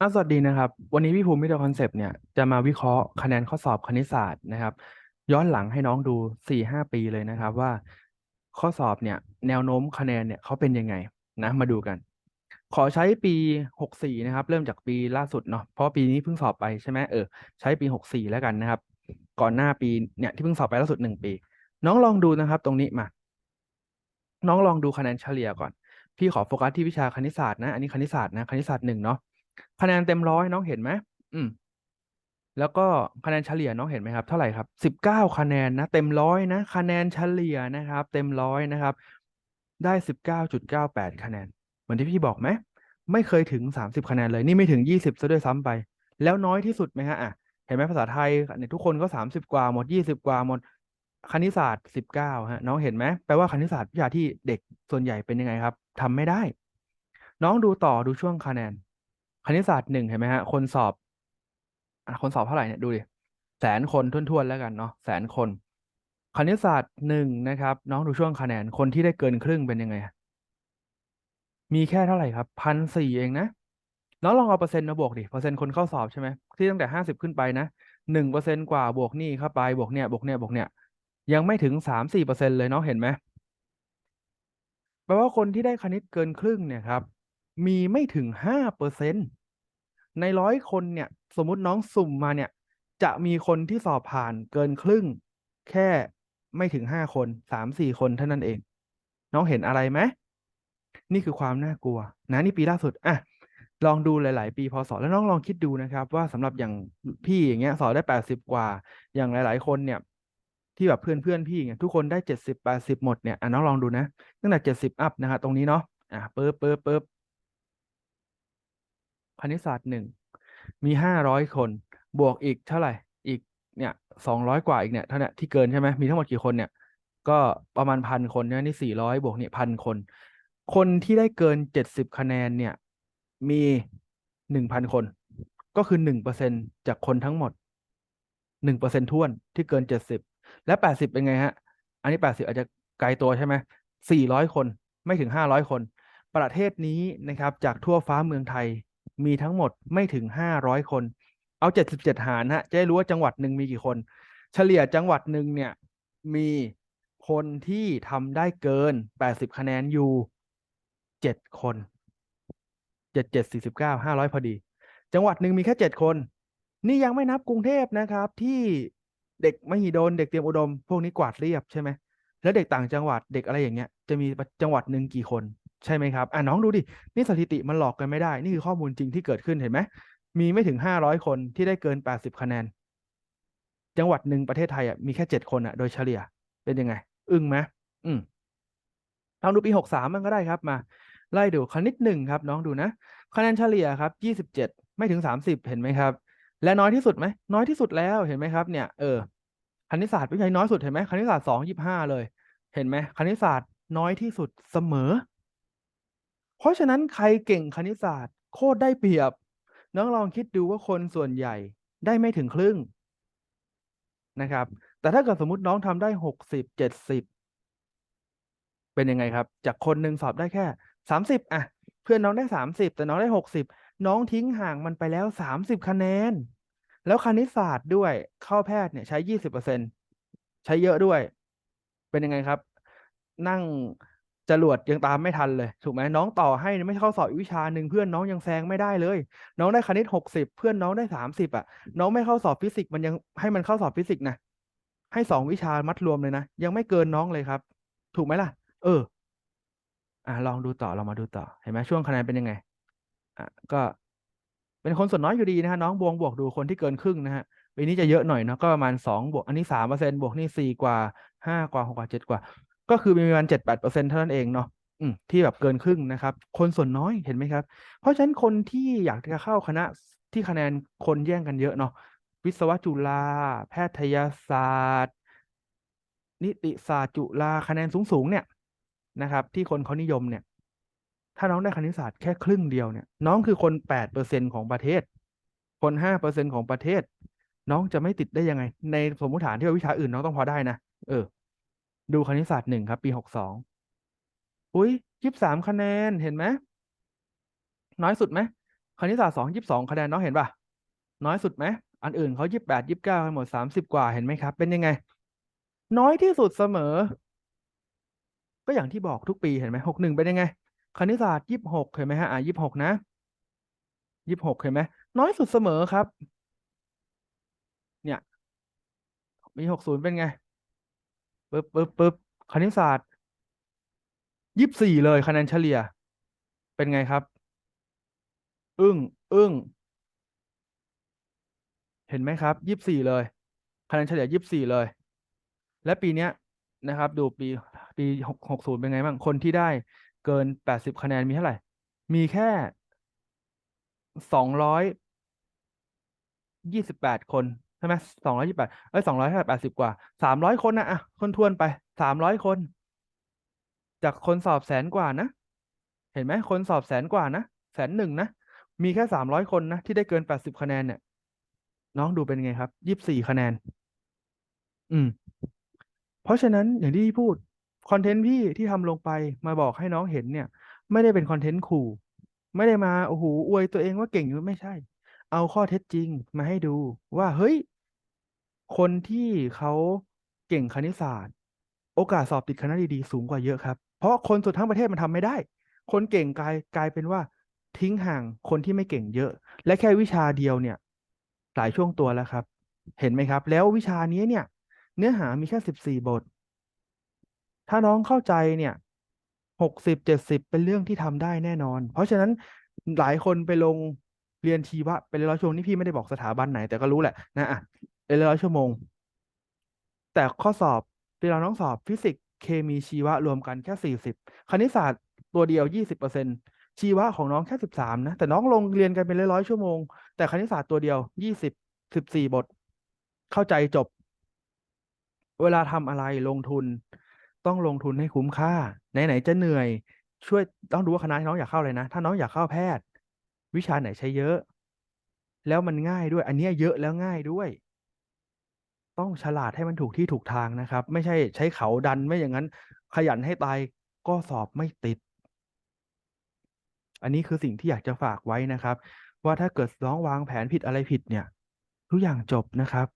อะสวัสดีนะครับ วันนี้พี่ภูมิวิดีโอคอนเซปต์เนี่ยจะมาวิเคราะห์คะแนนข้อสอบคณิตศาสตร์นะครับ ย้อนหลังให้น้องดูสี่ห้าปีเลยนะครับว่า ข้อสอบเนี่ยแนวโน้มคะแนนเนี่ยเขาเป็นยังไงนะมาดูกัน ขอใช้ปีหกสี่นะครับ เริ่มจากปีล่าสุดเนาะเพราะปีนี้เพิ่งสอบไปใช่ไหมเออใช้ปีหกสี่แล้วกันนะครับ ก่อนหน้าปีเนี่ยที่เพิ่งสอบไปล่าสุดหนึ่งปี น้องลองดูนะครับ ตรงนี้มา น้องลองดูคะแนนเฉลี่ยก่อน พี่ขอโฟกัสที่วิชาคณิตศาสตร์นะอันนี้คณิตศาสตร์นะคณิตศาสตร์หนึ่งเนาะ คะแนนเต็มร้อยน้องเห็นไหมอืม แล้วก็คะแนนเฉลี่ยน้องเห็นไหมครับ เท่าไหร่ครับสิบเก้าคะแนนนะเต็มร้อยนะคะแนนเฉลี่ยนะครับ เต็มร้อยนะครับ ได้สิบเก้าจุดเก้าแปดคะแนน เหมือนที่พี่บอกไหมไม่เคยถึงสามสิบคะแนนเลยนี่ไม่ถึงยี่สิบซะด้วยซ้ำไป แล้วน้อยที่สุดไหมฮะอะเห็นไหมภาษาไทยเนี่ยทุกคนก็สามสิบกว่าหมดยี่สิบกว่าหมดคณิตศาสตร์สิบเก้าฮะน้องเห็นไหมแปลว่าคณิตศาสตร์วิชาที่เด็กส่วนใหญ่เป็นยังไงครับทำไม่ได้ น้องดูต่อดูช่วงคะแนน คณิตศาสตร์หนึ่งเห็นไหมฮะ คนสอบอคนสอบเท่าไหร่เนี่ยดูดิแสนคนทวนๆแล้วกันเนาะแสนคน คณิตศาสตร์หนึ่งนะครับ น้องดูช่วงคะแนนคนที่ได้เกินครึ่งเป็นยังไง มีแค่เท่าไหร่ครับพันสี่เองนะน้องลองเอาเปอร์เซ็นต์มาบวกดิเปอร์เซ็นต์คนเข้าสอบใช่ไหมที่ตั้งแต่ห้าสิบขึ้นไปนะหนึ่งเปอร์เซ็นต์กว่าบวกนี่เข้าไปบวกเนี่ยบวกเนี่ยบวกเนี่ยยังไม่ถึงสามสี่เปอร์เซ็นต์เลยน้องเห็นไหมแปลว่าคนที่ได้คณิตเกินครึ่งเนี่ยครับ มีไม่ถึงห้าเปอร์เซ็นต์ในร้อยคนเนี่ย สมมติน้องสุ่มมาเนี่ย จะมีคนที่สอบผ่านเกินครึ่ง แค่ไม่ถึงห้าคนสามสี่คนเท่านั้นเอง น้องเห็นอะไรไหมนี่คือความน่ากลัว นะนี่ปีล่าสุดอะลองดูหลาย ๆ ปีพอสอบแล้วน้องลองคิดดูนะครับ ว่าสำหรับอย่างพี่อย่างเงี้ยสอบได้แปดสิบกว่า อย่างหลาย ๆ คนเนี่ย ที่แบบเพื่อนเพื่อนพี่เนี่ยทุกคนได้เจ็ดสิบแปดสิบหมดเนี่ยอะน้องลองดูนะตั้งแต่เจ็ดสิบอัพนะฮะตรงนี้เนาะอะเปิ๊บเปิ๊บเปิ๊บ คณิตศาสตร์หนึ่งมีห้าร้อยคน บวกอีกเท่าไหร่อีกเนี่ยสองร้อยกว่าอีกเนี่ยเท่านี้ที่เกินใช่ไหมมีทั้งหมดกี่คนเนี่ย ก็ประมาณพันคนเนี่ยนี่สี่ร้อยบวกเนี่ยพันคน คนที่ได้เกินเจ็ดสิบคะแนนเนี่ย มีหนึ่งพันคน ก็คือหนึ่งเปอร์เซ็นจากคนทั้งหมดหนึ่งเปอร์เซ็นท้วนที่เกินเจ็ดสิบและแปดสิบเป็นไงฮะ อันนี้แปดสิบอาจจะไกลตัวใช่ไหมสี่ร้อยคนไม่ถึงห้าร้อยคน ประเทศนี้นะครับจากทั่วฟ้าเมืองไทย มีทั้งหมดไม่ถึงห้าร้อยคน เอาเจ็ดสิบเจ็ดหารฮะจะได้รู้ว่าจังหวัดหนึ่งมีกี่คน เฉลี่ยจังหวัดหนึ่งเนี่ยมีคนที่ทำได้เกินแปดสิบคะแนนอยู่เจ็ดคนเจ็ดเจ็ดสี่สิบเก้าห้าร้อยพอดี จังหวัดหนึ่งมีแค่เจ็ดคน นี่ยังไม่นับกรุงเทพนะครับ ที่เด็กมหิดลเด็กเตรียมอุดม พวกนี้กวาดเรียบใช่ไหมแล้วเด็กต่างจังหวัดเด็กอะไรอย่างเงี้ยจะมีจังหวัดหนึ่งกี่คน ใช่ไหมครับอะน้องดูดิ นี่สถิติมันหลอกกันไม่ได้ นี่คือข้อมูลจริงที่เกิดขึ้นเห็นไหม มีไม่ถึงห้าร้อยคนที่ได้เกินแปดสิบคะแนน จังหวัดหนึ่งประเทศไทยอะมีแค่เจ็ดคนอะโดยเฉลี่ย เป็นยังไง อึ้งไหมอืมลองดูปีหกสามมันก็ได้ครับมา ไล่ดูคณิตหนึ่งครับ น้องดูนะคะแนนเฉลี่ยครับยี่สิบเจ็ดไม่ถึงสามสิบเห็นไหมครับ และน้อยที่สุดไหมน้อยที่สุดแล้วเห็นไหมครับเนี่ยเออคณิตศาสตร์วิชาน้อยสุดเห็นไหมคณิตศาสตร์สองยี่ห้าเลย เห็นไหมคณิตศาสตร์น้อยที่สุดเสมอ ราะฉะนั้นใครเก่งคณิตศาสตร์โคตรได้เปรียบ น้องลองคิดดูว่าคนส่วนใหญ่ได้ไม่ถึงครึ่งนะครับ แต่ถ้าเกิดสมมติน้องทำได้หกสิบเจ็ดสิบเป็นยังไงครับ จากคนหนึ่งสอบได้แค่สามสิบอะ เพื่อนน้องได้สามสิบแต่น้องได้หกสิบน้องทิ้งห่างมันไปแล้วสามสิบคะแนน แล้วคณิตศาสตร์ด้วยเข้าแพทย์เนี่ยใช้ยี่สิบเปอร์เซ็นใช้เยอะด้วย เป็นยังไงครับ นั่ง จรวดยังตามไม่ทันเลย ถูกไหมน้องต่อให้ไม่เข้าสอบอีกวิชาหนึ่งเพื่อนน้องยังแซงไม่ได้เลย น้องได้คณิตหกสิบเพื่อนน้องได้สามสิบอะ น้องไม่เข้าสอบฟิสิกส์มันยังให้มันเข้าสอบฟิสิกส์นะให้สองวิชามัดรวมเลยนะยังไม่เกินน้องเลยครับ ถูกไหมล่ะ เออ อะลองดูต่อเรามาดูต่อเห็นไหมช่วงคะแนนเป็นยังไงอะก็ เป็นคนส่วนน้อยอยู่ดีนะฮะน้องบวงบวกดูคนที่เกินครึ่งนะฮะปีนี้จะเยอะหน่อยเนาะก็ประมาณสองบวกอันนี้สามเปอร์เซ็นบวกนี่สี่กว่าห้ากว่าหกกว่าเจ็ดกว่า ก็คือมีประมาณเจ็ดแปดเปอร์เซ็นเท่านั้นเองเนาะที่แบบเกินครึ่งนะครับ คนส่วนน้อยเห็นไหมครับ เพราะฉะนั้นคนที่อยากจะเข้าคณะที่คะแนนคนแย่งกันเยอะเนาะวิศวะจุฬาแพทยศาสตร์ นิติศาสตร์จุฬาคะแนนสูงๆเนี่ยนะครับ ที่คนเขานิยมเนี่ย ถ้าน้องได้คณิตศาสตร์แค่ครึ่งเดียวเนี่ย น้องคือคนแปดเปอร์เซ็นของประเทศ คนห้าเปอร์เซ็นของประเทศ น้องจะไม่ติดได้ยังไง ในสมมติฐานที่ว่าวิชาอื่นน้องต้องพอได้นะเออ ดูคณิตศาสตร์หนึ่งครับ ปีหกสองอุ้ยยี่สิบสามคะแนนเห็นไหมน้อยสุดไหมคณิตศาสตร์สองยี่สิบสองคะแนนน้องเห็นป่ะน้อยสุดไหมอันอื่นเขายี่สิบแปดยี่สิบเก้าหมดสามสิบกว่าเห็นไหมครับ เป็นยังไง น้อยที่สุดเสมอ ก็อย่างที่บอกทุกปีเห็นไหมหกหนึ่งเป็นยังไง คณิตศาสตร์ยี่สิบหกเห็นไหมฮะอะยี่สิบหกนะยี่สิบหกเห็นไหมน้อยสุดเสมอครับ เนี่ย มีหกศูนย์เป็นไง ปึ๊บปึ๊บปึ๊บคณิตศาสตร์ยี่สิบสี่เลยคะแนนเฉลี่ย เป็นไงครับ อึ้งอึ้งเห็นไหมครับยี่สิบสี่เลยคะแนนเฉลี่ยยี่สิบสี่เลย และปีเนี้ยนะครับ ดูปีปีหกหกศูนย์เป็นไงบ้างคนที่ได้เกินแปดสิบคะแนนมีเท่าไหร่ มีแค่สองร้อยยี่สิบแปดคน ใช่ไหมสองร้อยยี่สิบแปดเอ้ยสองร้อยแปดสิบกว่าสามร้อยคนนะอะคนทวนไปสามร้อยคน จากคนสอบแสนกว่านะ เห็นไหมคนสอบแสนกว่านะแสนหนึ่งนะมีแค่สามร้อยคนนะที่ได้เกินแปดสิบคะแนนเนี่ย น้องดูเป็นไงครับยี่สิบสี่คะแนน อืม เพราะฉะนั้นอย่างที่พี่พูดคอนเทนต์พี่ที่ทำลงไปมาบอกให้น้องเห็นเนี่ย ไม่ได้เป็นคอนเทนต์ขู่ไม่ได้มาโอ้โหอวยตัวเองว่าเก่งอยู่ไม่ใช่ เอาข้อเท็จจริงมาให้ดูว่าเฮ้ย คนที่เขาเก่งคณิตศาสตร์ โอกาสสอบติดคณะดีๆสูงกว่าเยอะครับ เพราะคนสุดทั้งประเทศมันทำไม่ได้ คนเก่งกลายกลายเป็นว่าทิ้งห่างคนที่ไม่เก่งเยอะ และแค่วิชาเดียวเนี่ยหลายช่วงตัวแล้วครับ เห็นไหมครับ แล้ววิชานี้เนี่ย เนื้อหามีแค่สิบสี่บท ถ้าน้องเข้าใจเนี่ยหกสิบเจ็ดสิบเป็นเรื่องที่ทำได้แน่นอน เพราะฉะนั้นหลายคนไปลง เรียนชีวะเป็นร้อยชั่วโมงนี่พี่ไม่ได้บอกสถาบันไหน แต่ก็รู้แหละนะอะเป็นร้อยชั่วโมง แต่ข้อสอบเวลาน้องสอบฟิสิกส์เคมีชีวะรวมกันแค่สี่สิบคณิตศาสตร์ตัวเดียวยี่สิบเปอร์เซ็นชีวะของน้องแค่สิบสามนะ แต่น้องลงเรียนกันเป็นร้อยชั่วโมง แต่คณิตศาสตร์ตัวเดียวยี่สิบสิบสี่บท เข้าใจจบ เวลาทำอะไรลงทุน ต้องลงทุนให้คุ้มค่า ไหน ๆ จะเหนื่อย ช่วยต้องดูว่าคณะน้องอยากเข้าเลยนะ ถ้าน้องอยากเข้าแพทย์ วิชาไหนใช้เยอะ แล้วมันง่ายด้วย อันนี้เยอะแล้วง่ายด้วย ต้องฉลาดให้มันถูกที่ถูกทางนะครับ ไม่ใช่ใช้เขาดันไม่อย่างนั้น ขยันให้ตายก็สอบไม่ติด อันนี้คือสิ่งที่อยากจะฝากไว้นะครับ ว่าถ้าเกิดร้องวางแผนผิดอะไรผิดเนี่ยทุกอย่างจบนะครับ